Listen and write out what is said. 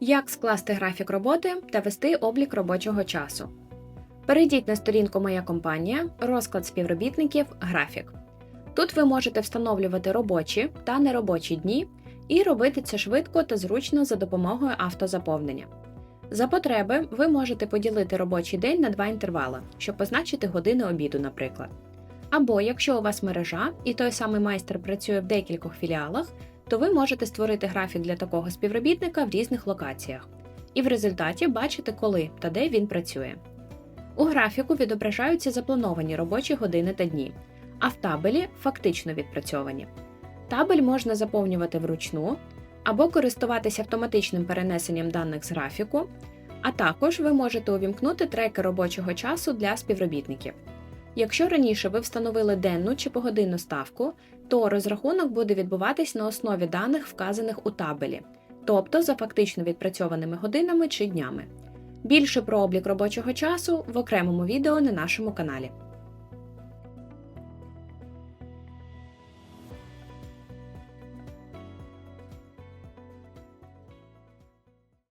Як скласти графік роботи та вести облік робочого часу. Перейдіть на сторінку Моя компанія, розклад співробітників, графік. Тут ви можете встановлювати робочі та неробочі дні і робити це швидко та зручно за допомогою автозаповнення. За потреби ви можете поділити робочий день на два інтервали, щоб позначити години обіду, наприклад. Або якщо у вас мережа і той самий майстер працює в декількох філіалах, то ви можете створити графік для такого співробітника в різних локаціях, і в результаті бачите, коли та де він працює. У графіку відображаються заплановані робочі години та дні, а в табелі фактично відпрацьовані. Табель можна заповнювати вручну або користуватися автоматичним перенесенням даних з графіку, а також ви можете увімкнути треки робочого часу для співробітників. Якщо раніше ви встановили денну чи погодинну ставку, то розрахунок буде відбуватись на основі даних, вказаних у табелі, тобто за фактично відпрацьованими годинами чи днями. Більше про облік робочого часу в окремому відео на нашому каналі.